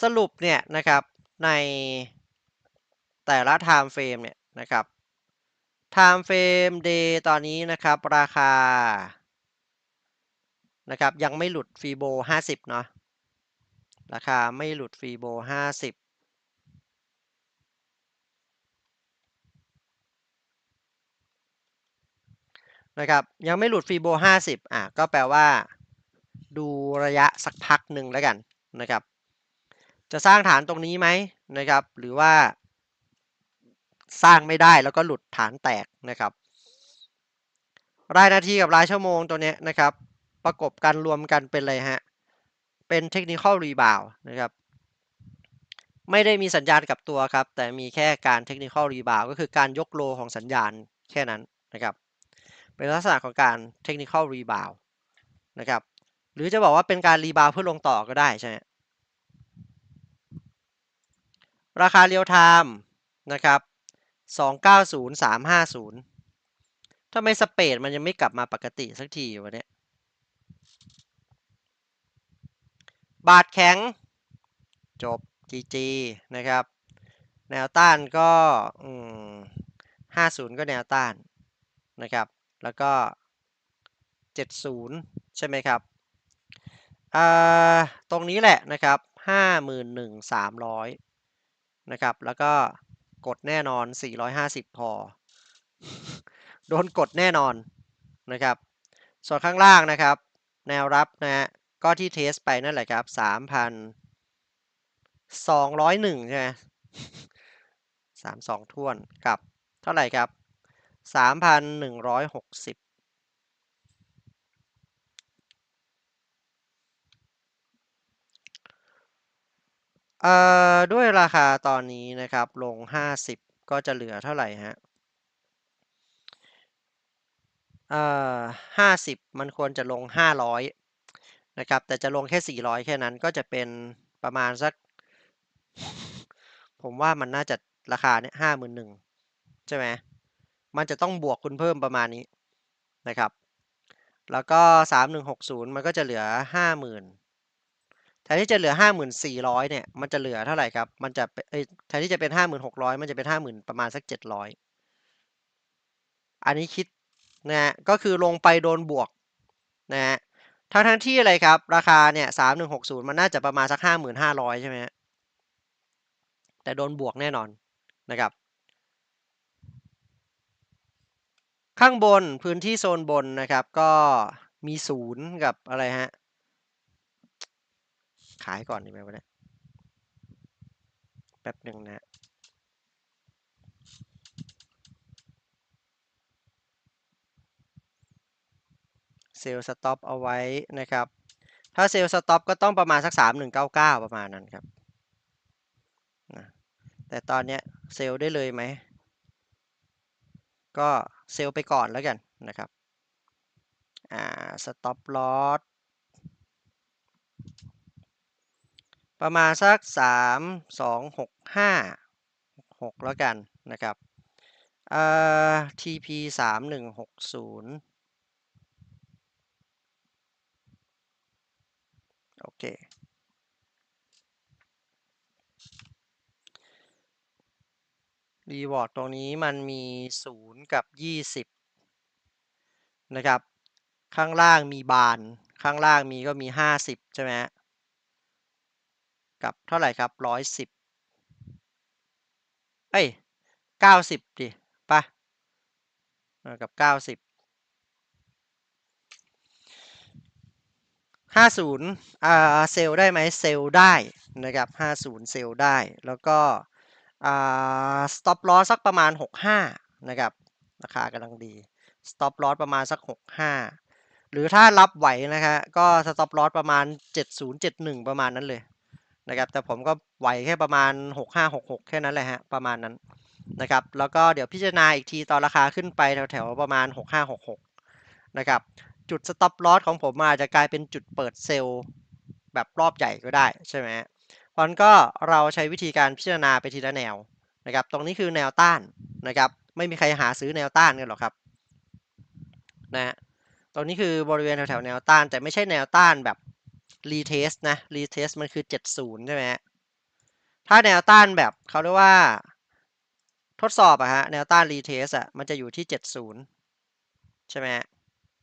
สรุปเนี่ยนะครับในแต่ละ time frame เนี่ยนะครับ time frame day ตอนนี้นะครับราคานะครับยังไม่หลุดฟีโบ50 เนาะราคาไม่หลุดฟีโบ50นะครับยังไม่หลุดฟีโบ50อะก็แปลว่า ดูระยะสักพักหนึ่งแล้วกันนะครับ จะสร้างฐานตรงนี้ไหมนะครับ หรือว่า สร้างไม่ได้แล้วก็หลุดฐานแตกนะครับ รายนาทีกับรายชั่วโมงตัวเนี้ยนะครับ ประกบกันรวมกันเป็นอะไรฮะ เป็นเทคนิคอลรีบาวนะครับ ไม่ได้มีสัญญาณกับตัวครับ แต่มีแค่การเทคนิคอลรีบาวก็คือการยกโลของสัญญาณแค่นั้นนะครับ เป็นลักษณะของการเทคนิคอลรีบาวนะครับ หรือจะบอกว่าเป็นการรีบาวเพื่อลงต่อก็ได้ใช่ไหม ราคาเรียลไทม์นะครับ 290350ทำไมสเปดมันยังไม่กลับมาปกติสักทีวะเนี่ยบาทแข็ง จบ GG นะครับ แนวต้านก็50 ก็แนวต้านนะครับ แล้วก็ 70 ใช่ไหมครับอ่าตรงนี้แหละนะครับ 51,300 นะครับ แล้วก็กดแน่นอน 450 พอ โดนกดแน่นอนนะครับ ส่วนข้างล่างนะครับ แนวรับนะฮะก็ที่เทสไปนั่นแหละครับ3,201 ใช่ไหม32ท่วนกับ เท่าไหร่ครับ 3,160 เอ่อด้วยราคาตอนนี้นะครับ ลง 50 ก็จะเหลือเท่าไหร่ฮะเอ่อ50มันควรจะลง 500 นะครับ แต่จะลงแค่ 400 แค่นั้นก็จะเป็นประมาณสัก ผมว่ามันน่าจะราคาเนี่ย51,000ใช่ไหมมันจะต้องบวกคุณเพิ่มประมาณนี้นะครับ แล้วก็ 3160 มันก็จะเหลือ 50,000 แทนที่จะเหลือ 5400 เนี่ย มันจะเหลือเท่าไหร่ครับ มันจะเอ้ยแทนที่จะเป็น 5600 มันจะเป็น 50,000 ประมาณสัก 700 อันนี้คิดนะฮะก็คือลงไปโดนบวกนะฮะทั้งทั้งที่อะไรครับ ราคาเนี่ย 3160 มันน่าจะประมาณสัก 5500 ใช่ไหมฮะแต่โดนบวกแน่นอนนะครับ ข้างบนพื้นที่โซนบนนะครับ ก็มีศูนย์กับอะไรฮะ ขายก่อนดีไหมวะเนี่ยแป๊บหนึ่งนะเซลล์สต็อปเอาไว้นะครับ ถ้าเซลล์สต็อปก็ต้องประมาณสัก 3199 ประมาณนั้นครับนะแต่ตอนเนี้ยเซลล์ได้เลยไหม ก็เซลล์ไปก่อนแล้วกันนะครับ อ่า สต็อปลอส ประมาณสัก 3 2 6 5 6 แล้วกันนะครับเอ่อ TP 3160โอเครีวอร์ดตรงนี้มันมี 0 กับ 20 นะครับ ข้างล่างมีบาน ข้างล่างมีก็มี 50 ใช่ไหมฮะ กับเท่าไหร่ครับ110เอ้ย90ดิปะกับเออกับ90 50อ่าเซลได้ไหมเซลได้นะครับ50เซลได้ แล้วก็อ่า stop loss สักประมาณ65นะครับราคากำลังดี stop loss ประมาณสัก65หรือถ้ารับไหวนะครับก็ stop loss ประมาณ 7071 ประมาณนั้นเลย นะครับแต่ผมก็ไหวแค่ประมาณ 6566 แค่นั้นแหละฮะประมาณนั้นนะครับแล้วก็เดี๋ยวพิจารณาอีกทีตอนราคาขึ้นไปแถวๆประมาณ 6566 นะครับจุด stop loss ของผมอาจจะกลายเป็นจุดเปิดเซลล์แบบรอบใหญ่ก็ได้ใช่ไหมเพราะนั้นก็เราใช้วิธีการพิจารณาไปทีละแนวนะครับตรงนี้คือแนวต้านนะครับไม่มีใครหาซื้อแนวต้านกันหรอกครับนะฮะตรงนี้คือบริเวณแถวๆแนวต้านแต่ไม่ใช่แนวต้านแบบ รีเทสนะรีเทสมันคือ 70 ใช่ไหมถ้าแนวต้านแบบเขาเรียกว่า ทดสอบอะฮะแนวต้านรีเทสอะมันจะอยู่ที่ 70 ใช่ไหม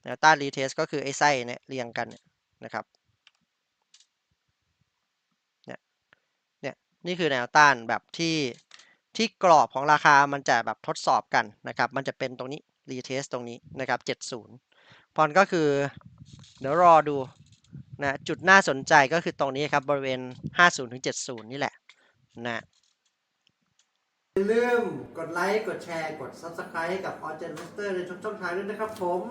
แนวต้านรีเทสก็คือไอ้ไส้เนี่ยเรียงกันเนี่ยนะครับเนี่ยเนี่ยนี่คือแนวต้านแบบที่ที่กรอบของราคามันจะแบบทดสอบกันนะครับ มันจะเป็นตรงนี้รีเทสตรงนี้นะครับ 70 พอนก็คือ เดี๋ยวรอดู นะจุดน่าสนใจก็คือตรงนี้ครับบริเวณ 50ถึง70 นี่แหละนะอย่าลืมกดไลค์ กดแชร์ กด Subscribe กับ Allgen Master ในทุกช่องทางด้วยนะครับผม